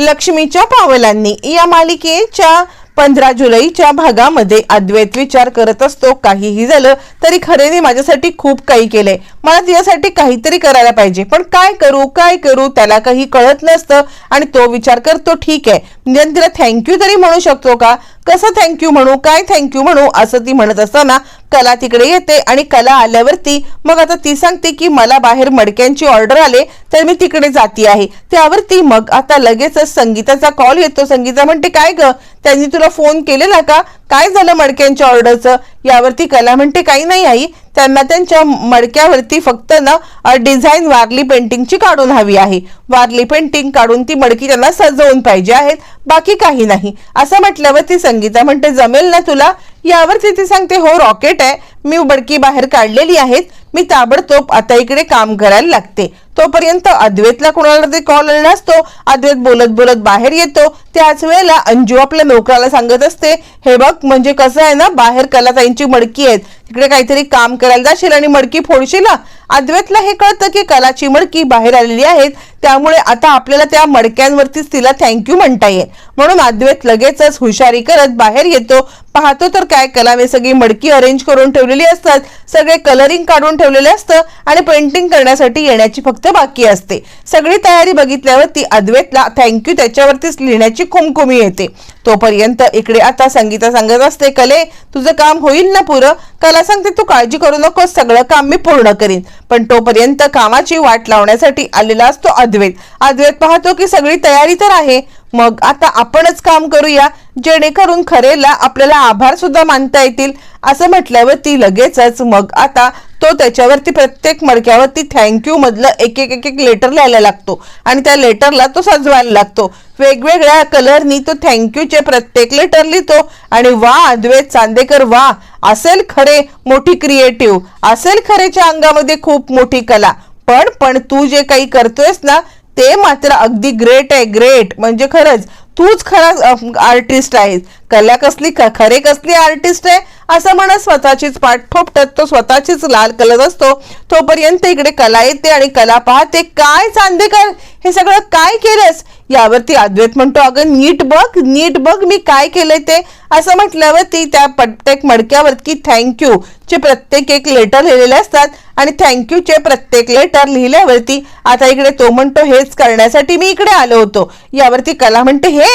लक्ष्मीच्या पावलांनी या मालिकेच्या पंधरा जुलैच्या भागामध्ये अद्वैत विचार करत असतो. काहीही झालं तरी खरेने माझ्यासाठी खूप काही केलंय. मला तिच्यासाठी काहीतरी करायला पाहिजे. पण काय करू काय करू त्याला काही कळत नसतं आणि तो विचार करतो ठीक आहे. निदान तिला थँक्यू तरी म्हणू शकतो का? कसं थँक्यू म्हणू काय थँक्यू म्हणू असं ती म्हणत असताना कला तिकडे येते आणि कला आल्यावरती मग आता ती सांगते की मला बाहेर मडक्यांची ऑर्डर आले तर मी तिकडे जाती आहे. त्यावरती मग आता लगेचच संगीताचा कॉल येतो. संगीता म्हणते काय ग? त्यांनी तुला फोन केलेला का? काय झालं मडक्यांच्या ऑर्डरचं यावरती कला म्हणते काही नाही आई त्यांना त्यांच्या मडक्यावरती फक्त ना डिझाईन वारली पेंटिंगची काढून हवी आहे. वारली पेंटिंग काढून ती मडकी त्यांना सजवून पाहिजे आहेत. बाकी काही नाही. असं म्हटल्यावर ती संगीता म्हणते जमेल ना तुला? यावरती ती सांगते हो रॉकेट आहे. मी मडकी बाहेर काढलेली आहेत. मी ताबडतोब आता इकडे काम करायला लागते. तोपर्यंत अद्वैतला कोणाला ते कॉल आलेला असतो. अद्वैत बोलत बोलत बाहेर येतो. त्याच वेळेला अंजू आपल्या नोकराला सांगत असते हे बघ म्हणजे कसं आहे ना बाहेर कलाताईंची मडकी आहेत. तिकडे काहीतरी काम करायला जाशील आणि मडकी फोडशील अद्वेतला अद्वैतला हे कळतं की कलाची मडकी बाहेर आलेली आहेत. त्यामुळे आता आपल्याला त्या मडक्यांवरतीच तिला थँक्यू म्हणता येईल. म्हणून अद्वैत लगेचच हुशारी करत बाहेर येतो. पाहतो तर काय कलाने सगळी मडकी अरेंज करून ठेवलेली असतात. सगळे कलरिंग काढून ठेवलेले असतं आणि पेंटिंग करण्यासाठी येण्याची फक्त बाकी असते. सगळी तयारी बघितल्यावर ती अद्वैतला थँक्यू त्याच्यावरतीच लिहिण्याची खुमखुमी येते. तोपर्यंत इकडे आता संगीता सांगत असते कले तुझं काम होईल ना पुरं? कला सांगते तू काळजी करू नको सगळं काम मी पूर्ण करीन. पण तोपर्यंत कामाची वाट लावण्यासाठी आलेला असतो अद्वैत. अद्वैत पाहतो की सगळी तयारी तर आहे. मग आता आपणच काम करूया. जेणेकरून खरेला आपल्याला आभार सुद्धा मानता येतील. असं म्हटल्यावर ती लगेचच मग आता तो त्याच्यावरती प्रत्येक मडक्यावरती थँक्यू मधलं एक एक एक एक लेटर लिहायला लागतो. आणि त्या लेटरला तो सजवायला लागतो. वेगवेगळ्या कलरनी तो थँक्यूचे प्रत्येक लेटर लिहितो. आणि वा अद्वैत चांदेकर वा असेल खरे मोठी क्रिएटिव्ह असेल खरेच्या अंगामध्ये खूप मोठी कला. पण पण तू जे काही करतोयस ना ते मात्र अगदी ग्रेट आहे ग्रेट म्हणजे खरंच तूच खरा आर्टिस्ट आहेस. कला कसली ख- खरे कसली आर्टिस्ट आहे? असं म्हणत स्वतःचीच पाठ ठोपटत तो स्वतःचीच लाल कलर असतो. तोपर्यंत इकडे कला येते आणि कला पाहते काय चांदेकर हे सगळं काय केलंस? यावरती अद्वैत म्हणतो अगं नीट बघ नीट बघ मी काय केलंय ते. असं म्हटल्यावरती त्या प्रत्येक मडक्यावरती थँक्यू चे प्रत्येक एक लेटर लिहिलेले असतात आणि थँक्यूचे प्रत्येक लेटर लिहिल्यावरती आता इकडे तो म्हणतो हेच करण्यासाठी मी इकडे आलो होतो. यावरती कला म्हणते हे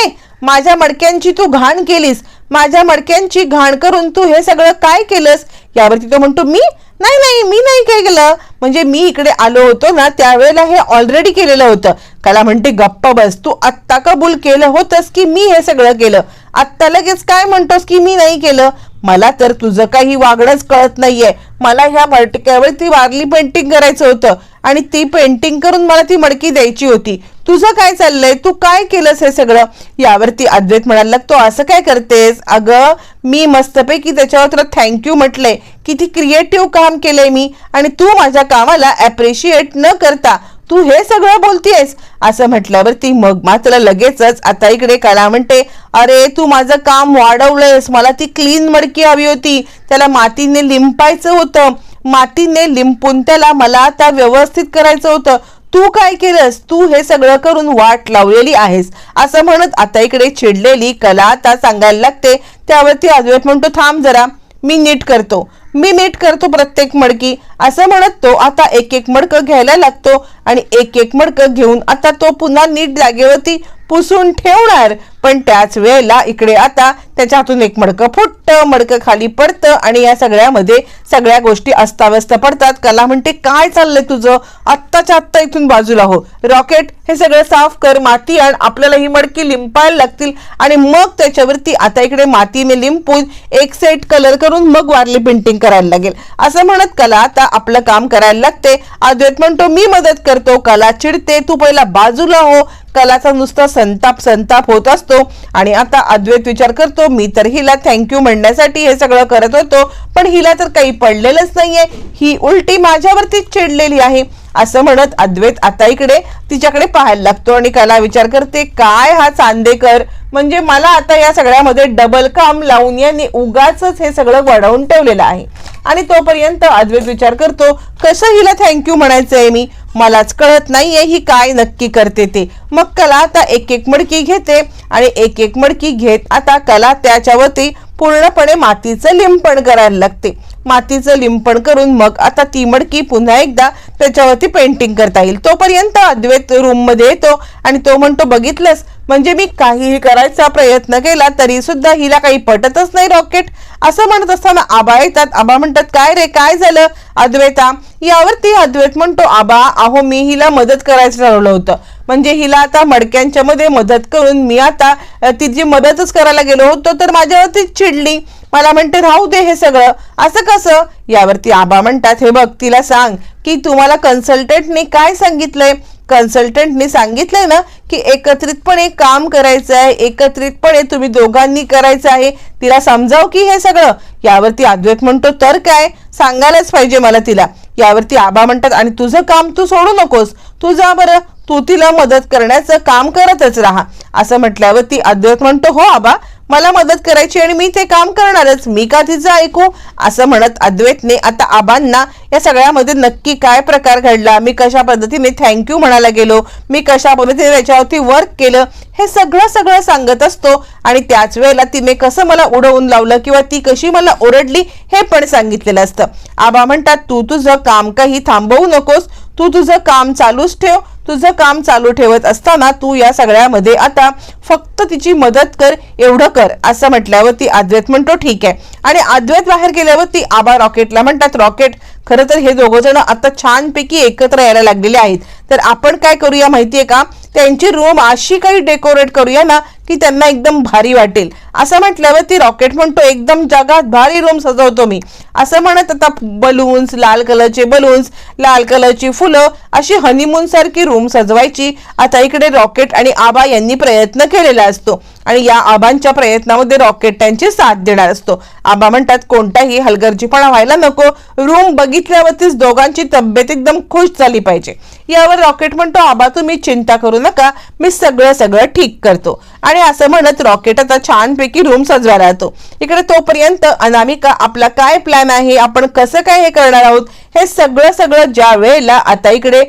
माझ्या मडक्यांची तू घाण केलीस माझ्या मडक्यांची घाण करून तू हे सगळं काय केलंस? यावरती तो म्हणतो मी? नाही नाही मी नाही काय केलं. म्हणजे मी इकडे आलो होतो ना त्यावेळेला हे ऑलरेडी केलेलं होतं. कला म्हणते गप्प बस तू आत्ता कबूल केलं होतंस की मी हे सगळं केलं? आत्ता लगेच काय म्हणतोस की मी नाही केलं? मला तर तुझं काही वागणंच कळत नाहीये. मला ह्या मडक्यावरती वारली पेंटिंग करायचं होतं. आणि ती पेंटिंग करून मला ती मडकी द्यायची होती. तुझं काय चाललंय? तू काय केलंस हे सगळं? यावरती अद्वैत म्हणायला लागतो असं काय करतेस? अगं मी मस्तपैकी त्याच्यावर तुला थँक्यू म्हटलंय. किती क्रिएटिव्ह काम केलंय मी. आणि तू माझ्या कामाला ॲप्रिशिएट न करता तू हे सगळं बोलतीयस. असं म्हटल्यावरती मग मात्र लगेचच आता इकडे कला म्हणते अरे तू माझं काम वाढवलंयस. मला ती क्लीन मडकी हवी होती. त्याला मातीने लिंपायचं होतं. मातीने लिंपून त्याला मला आता व्यवस्थित करायचं होतं. तू काय केलंस? तू हे सगळं करून वाट लावलेली आहेस. असं म्हणत आता इकडे चिडलेली कला आता सांगायला लागते. त्यावरती अद्वैत म्हणतो थांब जरा मी नीट करतो. मी नीट करतो प्रत्येक मडकी. असं म्हणत तो आता एक एक मडकं घ्यायला लागतो आणि एक एक मडकं घेऊन आता तो पुन्हा नीट जागेवरती पुसून ठेवणार. पण त्याच वेळेला इकडे आता त्याच्या हातून एक मडकं फुटतं मडकं खाली पडतं आणि या सगळ्यामध्ये सगळ्या गोष्टी अस्ताव्यस्त पडतात. कला म्हणते काय चाललंय तुझं? आत्ताच्या आत्ता इथून बाजूला हो. रॉकेट हे सगळं साफ कर माती आण. आपल्याला ही मडकी लिंपायला लागतील आणि मग त्याच्यावरती आता इकडे मातीने लिंपून एक सेट कलर करून मग वारली पेंटिंग करायला लागेल. असं म्हणत कला आता आपलं काम करायला लागते. अद्वैत म्हणतो मी मदत करतो. कला चिडते. तू पहिला बाजूला हो. कलाचा नुसता संताप संताप होत असतो. आणि आता अद्वैत विचार करतो मी तर हिला थँक्यू म्हणण्यासाठी हे सगळं करत होतो. पण हिला तर काही पडलेलंच नाहीये. ही उलटी माझ्यावरतीच चिडलेली आहे. असं म्हणत अद्वैत आता इकडे तिच्याकडे पाहायला लागतो आणि कला विचार करते काय हा चांदेकर? म्हणजे मला आता या सगळ्यामध्ये डबल काम लावून यांनी उगाच हे सगळं वडवून ठेवलेलं आहे. आणि तोपर्यंत अद्वैत विचार करतो कसं हिला थँक्यू म्हणायचंय मी? मलाच कळत नाहीये ही काय नक्की करते ते. मग कला आता एक एक मडकी घेते आणि एक एक मडकी घेत आता कला त्याच्यावरती पूर्णपणे मातीचं लिंपण करायला लागते. मातीचं लिंपण करून मग आता ती मडकी पुन्हा एकदा त्याच्यावरती पेंटिंग करता येईल. तोपर्यंत अद्वैत रूममध्ये येतो आणि तो म्हणतो बघितलंस? म्हणजे मी काहीही करायचा प्रयत्न केला तरी सुद्धा हिला काही पटतच नाही रॉकेट असं म्हणत असताना आबा येतात. आबा म्हणतात काय रे काय झालं? अद्वैता? यावरती अद्वैत म्हणतो आबा अहो मी हिला मदत करायचं ठरवलं होतं. म्हणजे हिला आता मडक्यांच्या मध्ये मदत करून मी आता तिची मदतच करायला गेलो होतो तर माझ्यावरती चिडली. मला म्हणते राहू दे हे सगळं. असं कसं? यावरती आबा म्हणतात हे बघ तिला सांग की तुम्हाला कन्सल्टंटने काय सांगितलंय? कन्सल्टंटने सांगितलंय ना की एकत्रितपणे काम करायचं आहे एकत्रितपणे तुम्ही दोघांनी करायचं आहे. तिला समजाव की हे सगळं? यावरती अद्वैत म्हणतो तर काय सांगायलाच पाहिजे मला तिला. यावरती आबा म्हणतात आणि तुझं काम तू सोडू नकोस. तू जा बरं. तू तिला मदत करण्याचं काम करतच राहा. असं म्हटल्यावर ती अद्वैत म्हणतो हो आबा मला मदत करायची आणि मी ते काम करणारच. मी का तिचं ऐकू? असं म्हणत अद्वैतने आता आबांना या सगळ्यामध्ये नक्की काय प्रकार घडला? मी कशा पद्धतीने थँक्यू म्हणायला गेलो? मी कशा पद्धतीने त्याच्यावरती वर्क केलं? हे सगळं सगळं सांगत असतो. आणि त्याच वेळेला तिने कसं मला उडवून लावलं किंवा ती कशी मला ओरडली हे पण सांगितलेलं असतं. आबा म्हणतात तू तुझं काम काही थांबवू नकोस. तू तुझं काम चालूच ठेव. तुझं काम चालू ठेवत असताना तू या सगळ्यामध्ये आता फक्त तिची मदत कर एवढं कर असं म्हटल्यावर ती अद्वैत म्हणतो ठीक आहे. आणि अद्वैत बाहेर गेल्यावर ती आबा रॉकेटला म्हणतात रॉकेट खरं तर हे दोघं जण आता छानपैकी एकत्र यायला लागलेले आहेत. तर आपण काय करूया माहितीये का? त्यांची रूम अशी काही डेकोरेट करूया ना की त्यांना एकदम भारी वाटेल. असं म्हटल्यावर ती रॉकेट म्हणतो एकदम जगात भारी रूम सजवतो मी. असं म्हणत आता बलून्स लाल कलरचे बलून्स लाल कलरची फुलं अशी हनीमून सारखी रूम सजवायची. आता इकडे रॉकेट आणि आबा यांनी प्रयत्न केलेला असतो. आणि या आबांच्या प्रयत्नामध्ये रॉकेट त्यांची साथ देणार असतो. आबा म्हणतात कोणताही हलगर्जीपणा व्हायला नको. रूम बघितल्यावरतीच दोघांची तब्येत एकदम खुश झाली पाहिजे. यावर रॉकेट म्हणतो आबा तुम्ही चिंता करू नका. मी सगळं सगळं ठीक करतो. आणि असं म्हणत रॉकेट आता छानपैकी रूम सजवायला राहतो इकडे तोपर्यंत अनामिका आपला काय प्लॅन आहे? आपण कसं काय हे करणार आहोत? हे सगळं सगळं ज्या वेळेला आता इकडे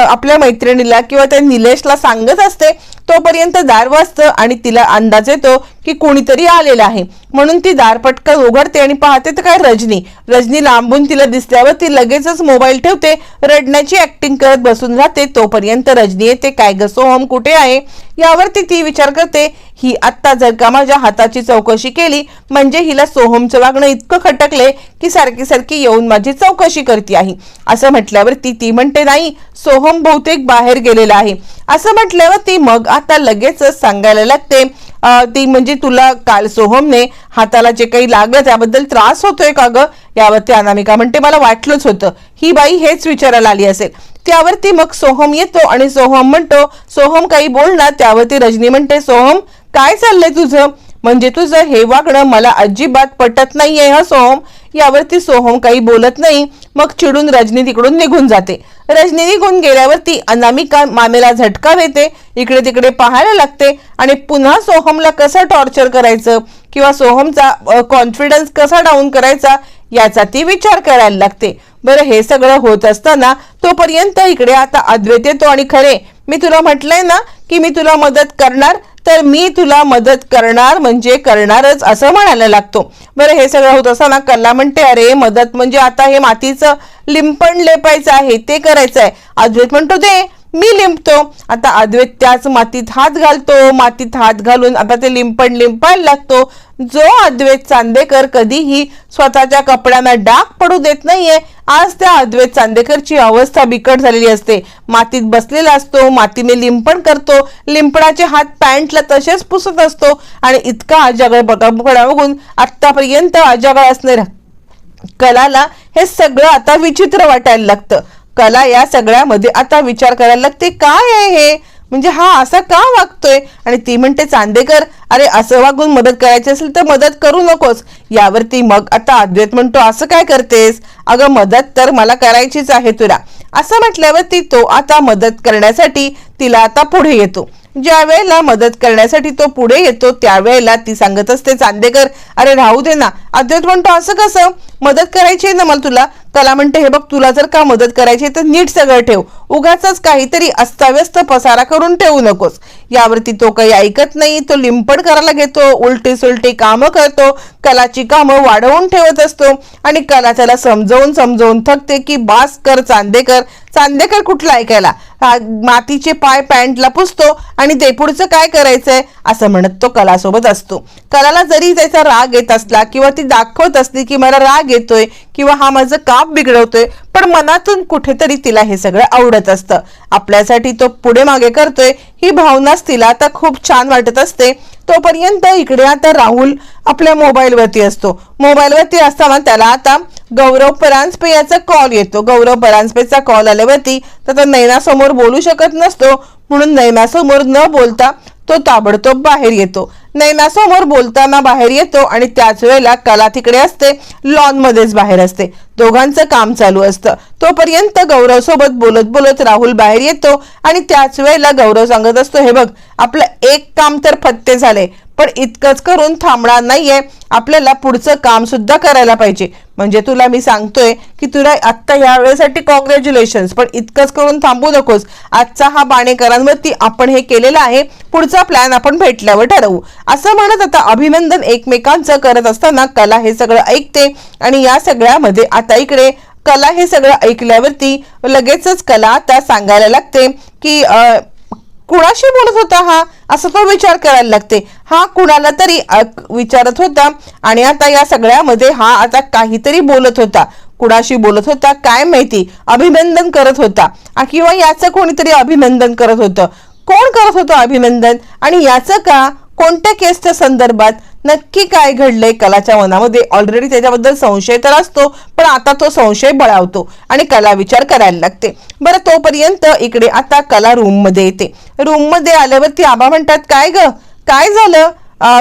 आपल्या मैत्रिणीला किंवा त्या निलेशला सांगत असते तोपर्यंत दार वाजतं आणि तिला अंदाज येतो की कोणीतरी आलेलं आहे. म्हणून ती दार पटकन उघडते आणि पाहते तर काय रजनी. रजनी लांबून तिला दिसल्यावर ती लगेचच मोबाईल ठेवते. रडण्याची ऍक्टिंग करत बसून राहते. तोपर्यंत रजनी येते. काय ग सोहम कुठे आहे? यावरती ती विचार करते. ही आत्ता जर का माझ्या हाताची चौकशी केली म्हणजे हिला सोहमचं वागणं इतकं खटकले की सारखी सारखी येऊन माझी चौकशी करते आहे. असं म्हटल्यावर ती ती म्हणते नाही सोहम बहुतेक बाहेर गेलेला आहे. असं म्हटल्यावर ती मग आता लगेचच सांगायला लागते. ती म्हणजे तुला काल सोहमने हाताला जे काही लागलं त्याबद्दल त्रास होतोय का ग? यावरती अनामिका म्हणते मला वाटलंच होतं. ही बाई हेच विचारायला आली असेल. त्यावरती मग सोहम येतो आणि सोहम म्हणतो सोहम काही बोल ना. त्यावरती रजनी म्हणते सोहम काय चाललंय तुझं? म्हणजे तुझं हे वागणं मला अजिबात पटत नाहीये हा सोहम? यावरती सोहम काही बोलत नाही. मग चिडून रजनी तिकडून निघून जाते. रजनी निघून गेल्यावरती अनामिका मामेला झटका देते. इकडे तिकडे पाहायला लागते. आणि पुन्हा सोहमला कसं टॉर्चर करायचं? किंवा सोहमचा कॉन्फिडन्स कसा डाऊन करायचा? याचा ती विचार करायला लागते. बरं हे सगळं होत असताना तोपर्यंत इकडे आता अद्वैत येतो. आणि खरे मी तुला म्हटलंय ना की मी तुला मदत करणार तर मी तुला मदत करणार म्हणजे करणारच असं म्हणायला लागतो. बरं हे सगळं होत असताना कल्ला म्हणते अरे मदत म्हणजे आता हे मातीचं लिंपण लेपायचं आहे ते करायचं आहे अद्वैत म्हणतो दे मी लिंपतो आता अद्वैत त्याच मातीत हात घालतो. मातीत हात घालून आता ते लिंपण लिंपायला लागतो. जो अद्वैत चांदेकर कधीही स्वतःच्या कपड्यांना डाग पडू देत नाहीये आज त्या अद्वैत चांदेकरची अवस्था बिकट झालेली असते. मातीत बसलेला असतो मातीने लिंपण करतो. लिंपणाचे हात पॅन्टला तसेच पुसत असतो. आणि इतका अजागळ बघा बघून आतापर्यंत अजागळ असणाऱ्या कलाला हे सगळं आता विचित्र वाटायला लागतं. कला या सगळ्यामध्ये आता विचार करायला लागते काय आहे हे? म्हणजे हा असा का वागतोय? आणि ती म्हणते चांदेकर अरे असं वागून मदत करायची असेल तर मदत करू नकोस. यावरती मग आता अद्वैत म्हणतो असं काय करतेस? अगं मदत तर मला करायचीच आहे तुला. असं म्हटल्यावरती तो आता मदत करण्यासाठी तिला आता पुढे येतो. ज्या वेळेला मदत करण्यासाठी तो पुढे येतो त्यावेळेला ती सांगत असते चांदेकर अरे राहू दे ना. अद्वैत म्हणतो असं कसं? मदत करायची आहे ना मला तुला? त्याला म्हणते हे बघ तुला जर का मदत करायची तर नीट सगळं ठेव. उगाच काहीतरी अस्ताव्यस्त पसारा करून ठेवू नकोस. यावरती तो काही ऐकत नाही तो लिंपड करायला घेतो उलटी सुलटी कामं करतो कलाची कामं वाढवून ठेवत असतो आणि कला त्याला समजवून समजवून थकते की बास कर चांदेकर चांदेकर कुठला ऐकायला? मातीचे पाय पॅन्टला पुसतो आणि ते पुढचं काय करायचंय? असं म्हणत तो कलासोबत असतो. कलाला जरी त्याचा राग येत असला किंवा ती दाखवत असली की मला राग येतोय किंवा हा माझं काप बिघडवतोय पण मनातून कुठेतरी तिला हे सगळं आवडत असतं. आपल्यासाठी तो पुढे मागे करतोय ही भावनाच तिला आता खूप छान वाटत असते. तोपर्यंत इकडे आता राहुल आपल्या मोबाईलवरती असतो. मोबाईलवरती असताना त्याला आता गौरव परांजपे याचा कॉल येतो. गौरव परांजपेचा कॉल आल्यावरती तर तो नयनासमोर बोलू शकत नसतो. म्हणून नैनासमोर न बोलता तो ताबडतोब बाहेर येतो. नैनासमोर बोलताना बाहेर येतो आणि त्याच वेळेला कला तिकडे असते लॉन मध्येच बाहेर असते. दोघांचं काम चालू असतं. तोपर्यंत गौरव सोबत बोलत बोलत राहुल बाहेर येतो आणि त्याच वेळेला गौरव सांगत असतो हे बघ आपलं एक काम तर फत्ते झाले पण इतकंच करून थांबणार नाहीये. आपल्याला पुढचं काम सुद्धा करायला पाहिजे. म्हणजे तुला मी सांगतोय की तुला आत्ता ह्या वेळेसाठी कॉंग्रॅच्युलेशन्स पण इतकंच करून थांबू नकोस. आजचा हा बाणेकरांवरती आपण हे केलेलं आहे. पुढचा प्लॅन आपण भेटल्यावर ठरवू. असं म्हणत आता अभिनंदन एकमेकांचं करत असताना कला हे सगळं ऐकते. आणि या सगळ्यामध्ये आता इकडे कला हे सगळं ऐकल्यावरती लगेचच कला आता सांगायला लागते की कुणाशी बोलत होता हा? असं तो विचार करायला लागते. हा कुणाला तरी विचारत होता आणि आता या सगळ्यामध्ये हा आता काहीतरी बोलत होता. कुणाशी बोलत होता काय माहिती? अभिनंदन करत होता. किंवा याचं कोणीतरी अभिनंदन करत होतं. कोण करत होतं अभिनंदन? आणि याचं का? कोणत्या केसच्या संदर्भात? नक्की काय घडलंय कलाच्या मनामध्ये? ऑलरेडी त्याच्याबद्दल संशय तर असतो पण आता तो संशय बळावतो आणि कला विचार करायला लागते. बरं तोपर्यंत इकडे आता कला रूममध्ये येते. रूममध्ये आल्यावरती आबा म्हणतात काय ग? काय झालं?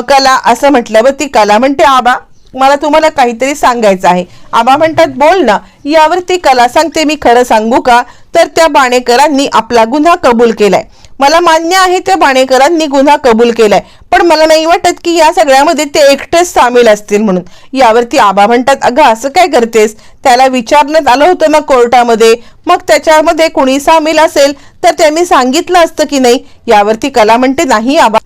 कला असं म्हटल्यावर ती कला म्हणते आबा मला तुम्हाला काहीतरी सांगायचं आहे. आबा म्हणतात बोल ना यावरती कला सांगते मी खरं सांगू का? तर त्या बाणेकरांनी आपला गुन्हा कबूल केलाय. मला मान्य आहे त्या बाणेकरांनी गुन्हा कबूल केलाय. पण मला नाही वाटत की या सगळ्यामध्ये ते एकटेच सामील असतील म्हणून. यावरती आबा म्हणतात अगं असं काय करतेस? त्याला विचारण्यात आलं होतं ना कोर्टामध्ये. मग त्याच्यामध्ये कुणी सामील असेल तर त्यांनी सांगितलं असतं की नाही? यावरती कला म्हणते नाही आबा.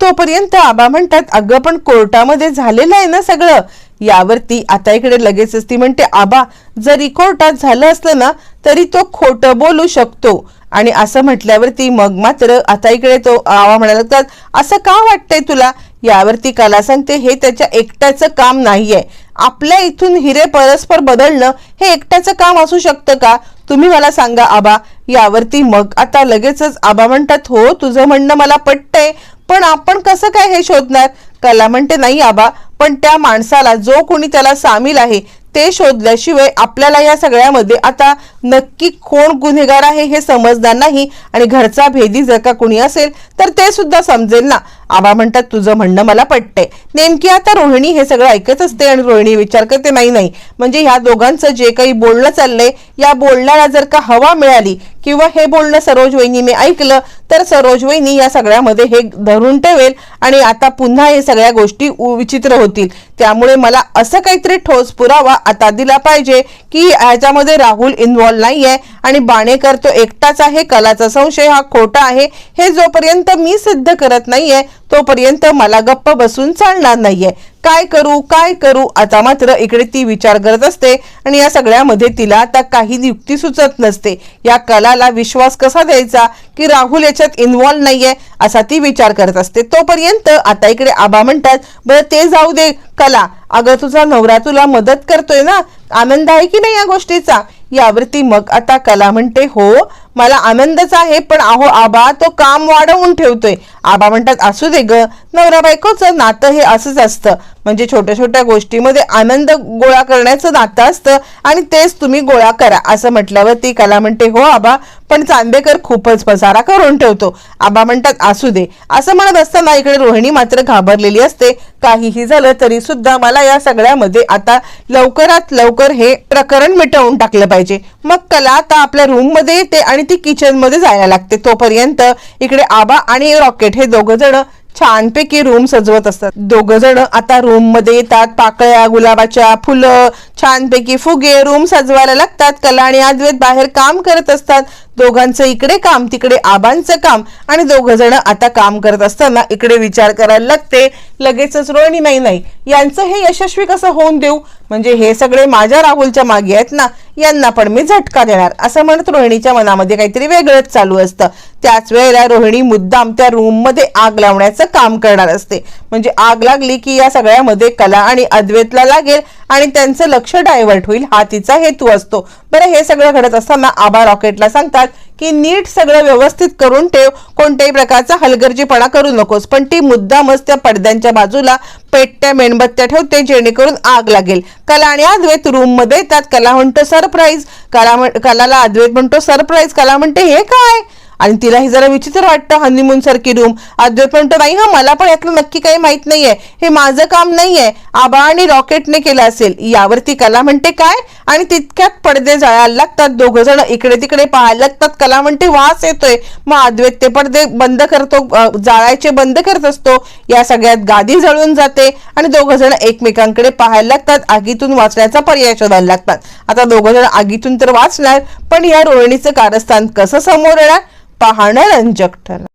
तोपर्यंत आबा म्हणतात अगं पण कोर्टामध्ये झालेलं आहे ना सगळं. यावरती आता इकडे लगेचच ती म्हणते आबा जरी कोर्टात झालं असलं ना तरी तो खोटं बोलू शकतो. आणि असं म्हटल्यावरती मग मात्र आता इकडे तो आवा म्हणायला लागतात असं का वाटतंय तुला? यावरती कला सांगते हे त्याच्या एकट्याचं काम नाहीये. आपल्या इथून हिरे परस्पर बदलणं हे एकट्याचं काम असू शकतं का? तुम्ही मला सांगा आबा. यावरती मग आता लगेचच आबा म्हणतात हो तुझं म्हणणं मला पटतंय पण आपण कसं काय हे शोधणार? कला म्हणते नाही आबा पण त्या माणसाला जो कोणी त्याला सामील आहे ते शोधल्याशिवाय आपल्याला या सगळ्यामध्ये आता नक्की कोण गुन्हेगार आहे हे समजणार नाही आणि घरचा भेदी जर का कुणी असेल तर ते सुद्धा समजेल ना. आबा म्हणतात तुझं म्हणणं मला पटतंय. नेमकी आता रोहिणी हे सगळं ऐकत असते आणि रोहिणी विचार करते नाही नाही. म्हणजे ह्या दोघांचं जे काही बोलणं चाललंय या बोलण्याला जर का हवा मिळाली किंवा हे बोलणं सरोज वहिनीने ऐकलं तर सरोज वहिनी या सगळ्यामध्ये हे धरून ठेवेल आणि आता पुन्हा हे सगळ्या गोष्टी उ- विचित्र होतील. त्यामुळे मला असं काहीतरी ठोस पुरावा आता दिला पाहिजे की ह्याच्यामध्ये राहुल इन्व्हॉल्व नाहीये आणि बाणेकर तो एकटाच आहे कलाचा संशय हा खोटा आहे. हे जोपर्यंत मी सिद्ध करत नाहीये तोपर्यंत मला गप्प बसून चालणार नाहीये. काय करू काय करू? आता मात्र इकडे ती विचार करत असते आणि या सगळ्यामध्ये तिला आता काही युक्ती सुचत नसते. या कलाला विश्वास कसा द्यायचा की राहुल याच्यात इन्व्हॉल्व नाहीये असा ती विचार करत असते. तोपर्यंत आता इकडे आबा म्हणतात बरं ते जाऊ दे कला. अगं तुझा नवरा तुला मदत करतोय ना? आनंद आहे की नाही या गोष्टीचा? यावरती मग आता कला म्हणते हो मला आनंदच आहे पण अहो आबा तो काम वाढवून ठेवतोय. आबा म्हणतात असू दे ग नवरा बायकोचं नातं हे असंच असतं. म्हणजे छोट्या छोट्या गोष्टीमध्ये आनंद गोळा करण्याचं नातं असतं आणि तेच तुम्ही गोळा करा. असं म्हटल्यावर ती कला म्हणते हो आबा पण चांदेकर खूपच पसारा करून ठेवतो. आबा म्हणतात असू दे. असं म्हणत असताना इकडे रोहिणी मात्र घाबरलेली असते. काहीही झालं तरी सुद्धा मला या सगळ्यामध्ये आता लवकरात लवकर हे प्रकरण मिटवून टाकलं पाहिजे. मग कला आता आपल्या रूममध्ये येते आणि ती किचनमध्ये जायला लागते. तोपर्यंत इकडे आबा आणि रॉकेट हे दोघं जण छानपैकी रूम सजवत असतात. दोघं जण आता रूममध्ये येतात. पाकळ्या गुलाबाच्या फुलं छानपैकी फुगे रूम सजवायला लागतात. कला आणि अद्वैत बाहेर काम करत असतात. दोघांचं इकडे काम तिकडे आबांचं काम आणि दोघ जण आता काम करत असताना इकडे विचार करायला लागते. लगेचच रोहिणी नाही नाही यांचं हे यशस्वी कसं होऊन देऊ? म्हणजे हे सगळे माझ्या राहुलच्या मागे आहेत ना यांना पण मी झटका देणार. असं म्हणत रोहिणीच्या मनामध्ये काहीतरी वेगळंच चालू असतं. त्याच वेळेला रोहिणी मुद्दाम त्या रूममध्ये आग लावण्याचं काम करणार असते. म्हणजे आग लागली की या सगळ्यामध्ये कला आणि अद्वैतला लागेल आणि त्यांचं लक्ष डायव्हर्ट होईल हा तिचा हेतू असतो. बरं हे सगळं घडत असताना आबा रॉकेटला सांगतात की नीट सगळं व्यवस्थित करून ठेव कोणत्याही प्रकारचा हलगर्जीपणा करू नकोस. पण ती मुद्दामच त्या पडद्यांच्या बाजूला पेटत्या मेणबत्त्या ठेवते जेणेकरून आग लागेल. कला आणि अद्वैत रूममध्ये येतात. कला म्हणतो सरप्राईज. कला म्हण- कलाला अद्वैत म्हणतो सरप्राईज. कला म्हणते हे काय? आणि तिलाही जरा विचित्र वाटतं हनीमून सारखी रूम अद्वैत म्हणतो नाही हा मला पण यातलं नक्की काही माहीत नाहीये. हे माझं काम नाहीये. आबा आणि रॉकेटने केलं असेल. यावरती कला म्हणते काय? आणि तितक्यात पडदे जाळायला लागतात. दोघ जण इकडे तिकडे पाहायला लागतात. कला म्हणते वास येतोय. मग अद्वैत ते पडदे बंद करतो जाळायचे बंद करत असतो. या सगळ्यात गादी जळून जाते. आणि दोघ जण एकमेकांकडे पाहायला लागतात. आगीतून वाचण्याचा पर्याय शोधायला लागतात. आता दोघ जण आगीतून तर वाचणार पण या रोहिणीचं कारस्थान कसं समोर येणार? पाहणं रंजक ठरणार